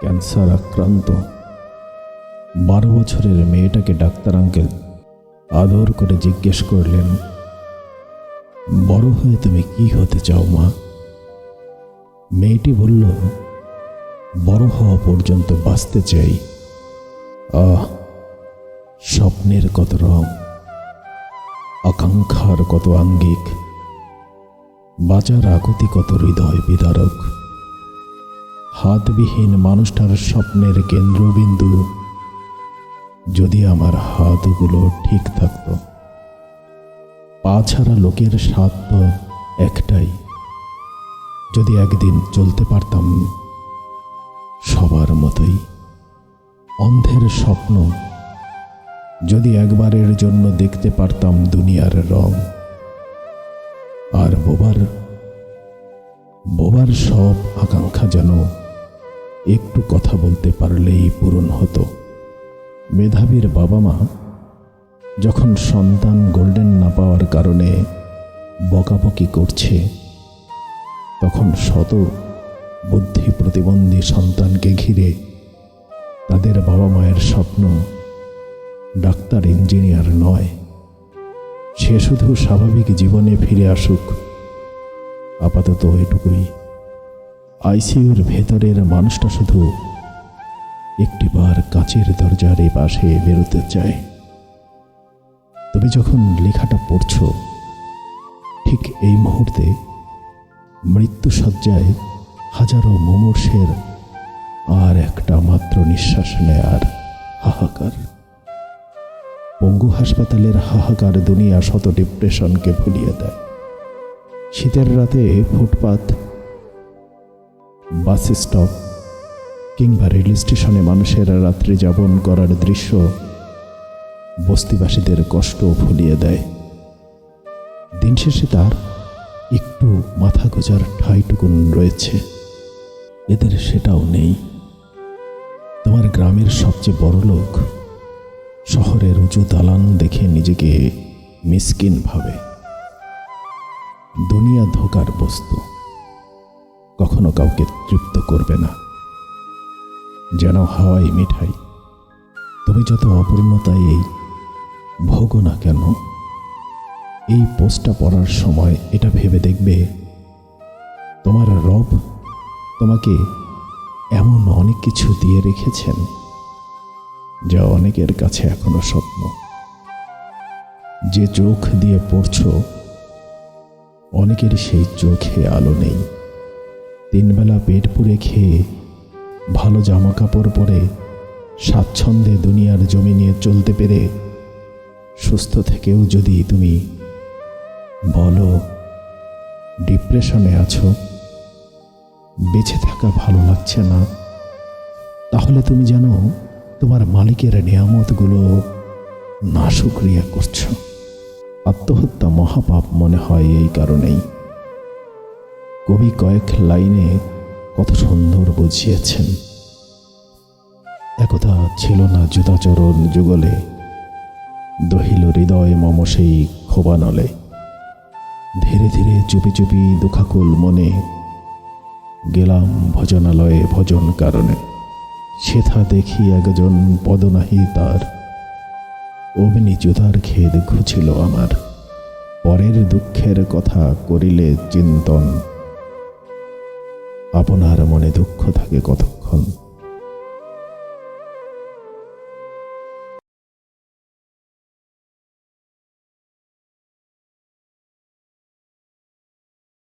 Cancer আক্রান্ত। বারো বছরের মেয়েটাকে ডাক্তার আঙ্কেল আদর করে জিজ্ঞেস করলেন, বড় হয়ে তুমি কি হতে চাও মা? মেয়েটি বলল, বড় হওয়া পর্যন্ত বাঁচতে চাই। আহ, স্বপ্নের কত রং, আকাঙ্ক্ষার কত আঙ্গিক, বাঁচার আগতি কত হৃদয় বিদারক। হাতবিহীন মানুষটার স্বপ্নের কেন্দ্রবিন্দু। যদি আমার হাতগুলো ঠিক থাকতো। পা ছাড়া লোকের স্বাদ তো একটাই। যদি একদিন চলতে পারতাম, সবার মতোই। অন্ধের স্বপ্ন, যদি একবারের জন্য দেখতে পারতাম দুনিয়ার রং। আর বোবার বোবার সব আকাঙ্ক্ষা যেন কথা বলতে পারলেই পূরণ হতো। মেধাবীর বাবা মা যখন সন্তান গোল্ডেন না পাওয়ার কারণে বকাবকি করছে, তখন শত বুদ্ধি প্রতিবন্ধী সন্তানকে ঘিরে তাদের বাবা মায়ের স্বপ্ন ডাক্তার, ইঞ্জিনিয়ার নয়। সে শুধু স্বাভাবিক জীবনে ফিরে আসুক। আপাতত এটুকুই। আইসিইউর ভেতরের মানুষটা শুধু একটিবার কাচের দরজার এ পাশে বেরোতে চায়। তুমি যখন লেখাটা পড়ছ, ঠিক এই মুহূর্তে মৃত্যু মৃত্যুসজ্জায় হাজারো মুমূর্ষের আর একটা মাত্র নিঃশ্বাস নেয়ার হাহাকার। পঙ্গু হাসপাতালের হাহাকার দুনিয়া শত ডিপ্রেশনকে ভুলিয়ে দেয়। শীতের রাতে ফুটপাত, বাস স্টপ কিংবা রেল স্টেশনে মানুষের রাত্রি যাপন করার দৃশ্য বস্তিবাসীদের কষ্ট ভুলিয়ে দেয়। দিন শেষে তার একটু মাথা গোজার ঠাইটুকুন রয়েছে। এদের সেটাও নেই। তোমার গ্রামের সবচেয়ে বড় লোক শহরের উঁচু দালান দেখে নিজেকে মিসকিন ভাবে। দুনিয়া ধোকার বস্তু। কখনো কাউকে তৃপ্ত করবে না। যেন হাওয়াই মিঠাই। তুমি যত অপূর্ণতায় এই ভোগো না কেন, এই পোস্টটা পড়ার সময় এটা ভেবে দেখবে তোমার রব তোমাকে এমন অনেক কিছু দিয়ে রেখেছেন, যা অনেকের কাছে এখনও স্বপ্ন। যে চোখ দিয়ে পড়ছ, অনেকের সেই চোখে আলো নেই। তিনবেলা পেট পুড়ে খেয়ে ভালো জামা কাপড় পরে স্বাচ্ছন্দ্যে দুনিয়ার জমি নিয়ে চলতে পেরে সুস্থ থেকেও যদি তুমি বলো, ডিপ্রেশনে আছো, বেঁচে থাকা ভালো লাগছে না, তাহলে তুমি যেন তোমার মালিকের নিয়ামতগুলো না সুক্রিয়া করছ। আত্মহত্যা মহাপাপ মনে হয় এই কারণেই। কবি কয়েক লাইনে কত সুন্দর বুঝিয়েছেন। একথা ছিল না জুতাচরণ যুগলে, দহিল হৃদয় মম সেই খোবানলে ধীরে ধীরে চুপি চুপি দুঃখাকুল মনে গেলাম ভজনালয়ে ভজন কারণে। সেথা দেখি একজন পদনাহি তার। অগ্নি জুতার খেদ ঘুছিল আমার। পরের দুঃখের কথা করিলে চিন্তন। আপনার মনে দুঃখ থাকে কতক্ষণ